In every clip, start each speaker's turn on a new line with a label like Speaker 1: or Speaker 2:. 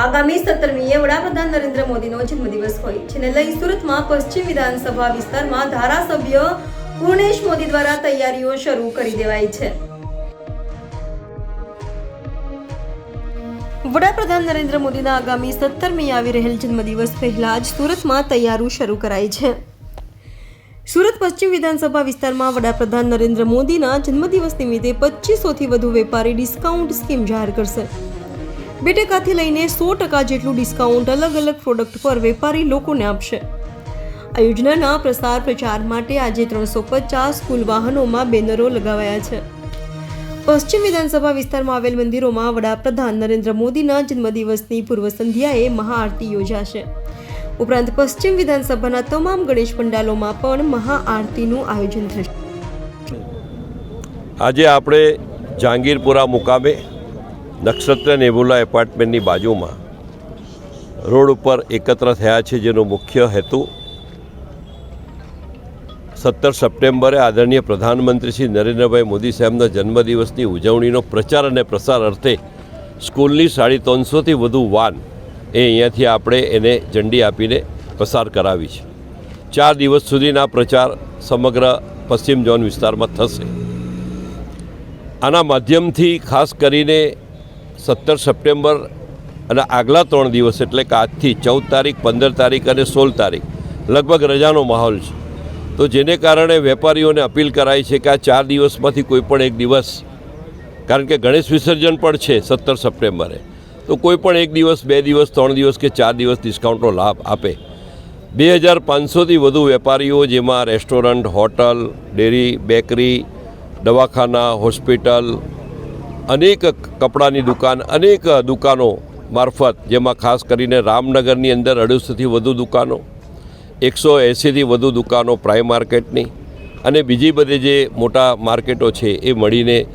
Speaker 1: આગામી સત્તરમીએ વડાપ્રધાન નરેન્દ્ર મોદીનો જન્મદિવસ હોય, જેને લઈ સુરતમાં પશ્ચિમ વિધાનસભા વિસ્તારમાં ધારાસભ્ય પૂર્ણેશ મોદી દ્વારા તૈયારીઓ શરૂ કરી દેવાઈ છે. વડાપ્રધાન નરેન્દ્ર મોદીના આગામી સત્તરમી આવી રહેલ જન્મદિવસ પહેલા જ સુરતમાં તૈયારી શરૂ કરાઈ છે. સુરત પશ્ચિમ વિધાનસભા વિસ્તારમાં વડાપ્રધાન નરેન્દ્ર મોદીના જન્મદિવસ નિમિત્તે પચીસોથી વધુ વેપારી ડિસ્કાઉન્ટ સ્કીમ જાહેર કરશે. બે ટકાથી લઈને સો ટકા જેટલું ડિસ્કાઉન્ટ અલગ અલગ પ્રોડક્ટ પર વેપારી લોકોને આપશે. આ યોજનાના પ્રસાર પ્રચાર માટે આજે ત્રણસો પચાસ સ્કૂલ વાહનોમાં બેનરો લગાવાયા છે. પશ્ચિમ વિધાનસભા વિસ્તારમાં આવેલ મંદિરોમાં વડાપ્રધાન નરેન્દ્ર મોદીના જન્મદિવસની પૂર્વ સંધ્યાએ મહાઆરતી યોજાશે. ઉપરાંત પશ્ચિમ વિધાનસભાના તમામ ગણેશ પંડાલોમાં પણ મહાઆરતીનું આયોજન થશે.
Speaker 2: આજે આપણે જહાંગીરપુરા મુકામે નક્ષત્ર નેબુલા એપાર્ટમેન્ટની બાજુમાં રોડ ઉપર એકત્ર થયા છે જેનો મુખ્ય હેતુ સત્તર સપ્ટેમ્બરે આદરણીય પ્રધાનમંત્રી શ્રી નરેન્દ્રભાઈ મોદી સાહેબના જન્મદિવસની ઉજવણીનો પ્રચાર અને પ્રસાર અર્થે સ્કૂલની સાડી ત્રણસોથી વધુ વાન એ અહીંયાથી આપણે એને ઝંડી આપીને પસાર કરાવી છે. ચાર દિવસ સુધીના પ્રચાર સમગ્ર પશ્ચિમ ઝોન વિસ્તારમાં થશે. આના માધ્યમથી ખાસ કરીને સત્તર સપ્ટેમ્બર અને આગલા ત્રણ દિવસ એટલે કે આજથી ચૌદ તારીખ, પંદર તારીખ અને સોળ તારીખ લગભગ રજાનો માહોલ છે. તો જેને કારણે વેપારીઓને અપીલ કરાઈ છે કે આ ચાર દિવસમાંથી કોઈ પણ એક દિવસ, કારણ કે ગણેશ વિસર્જન પણ છે સત્તર સપ્ટેમ્બરે, તો કોઈ પણ એક દિવસ, બે દિવસ, ત્રણ દિવસ કે ચાર દિવસ ડિસ્કાઉન્ટનો લાભ આપે. બે હજાર પાંચસોથી વધુ વેપારીઓ જેમાં રેસ્ટોરન્ટ, હોટલ, ડેરી, બેકરી, દવાખાના, હોસ્પિટલ અનેક કપડાની દુકાન, અનેક દુકાનો મારફત, જેમાં ખાસ કરીને રામનગરની અંદર અડસોથી વધુ દુકાનો એકસો એંસીથી વધુ દુકાનો પ્રાઇમ માર્કેટની અને બીજી બધી જે મોટા માર્કેટો છે એ મળીને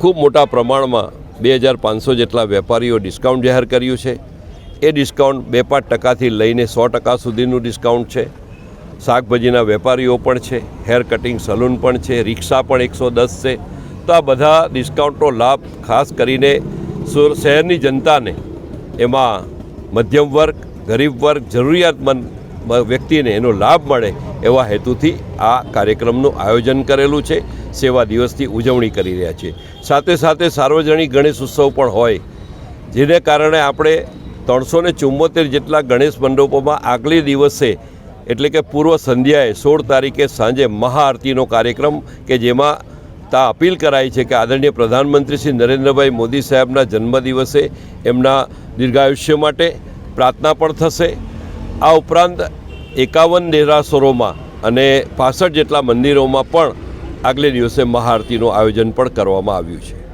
Speaker 2: ખૂબ મોટા પ્રમાણમાં બે હજાર પાંચસો જેટલા વેપારીઓ ડિસ્કાઉન્ટ જાહેર કર્યું છે. એ ડિસ્કાઉન્ટ બે પાંચ ટકાથી લઈને સો ટકા સુધીનું ડિસ્કાઉન્ટ છે. શાકભાજીના વેપારીઓ પણ છે, હેર કટિંગ સલૂન પણ છે, રિક્ષા પણ એકસો દસ છે. તો બધા ડિસ્કાઉન્ટનો લાભ ખાસ કરીને શહેરની જનતાને. એમાં મધ્યમ વર્ગ, ગરીબ વર્ગ, જરૂરિયાતમંદ વ્યક્તિને એનો લાભ મળે એવા હેતુથી આ કાર્યક્રમનું આયોજન કરેલું છે. સેવા દિવસની ઉજવણી કરી રહ્યા છીએ સાથે સાથે સાર્વજનિક ગણેશ ઉત્સવ પણ હોય, જેને કારણે આપણે ત્રણસો ને ચુમ્મોતેર જેટલા ગણેશ મંડપોમાં આગલી દિવસે, એટલે કે પૂર્વ સંધ્યાએ સોળ તારીખે સાંજે મહાઆરતીનો કાર્યક્રમ કે જેમાં તા અપીલ કરાઈ છે કે આદરણીય પ્રધાનમંત્રી શ્રી નરેન્દ્રભાઈ મોદી સાહેબના જન્મદિવસે એમના દીર્ઘાયુષ્ય માટે પ્રાર્થના પણ થશે. આ ઉપરાંત એકાવન દેરાસરોમાં અને પાસઠ જેટલા મંદિરોમાં પણ આગલે દિવસે મહાઆરતીનું આયોજન પણ કરવામાં આવ્યું છે.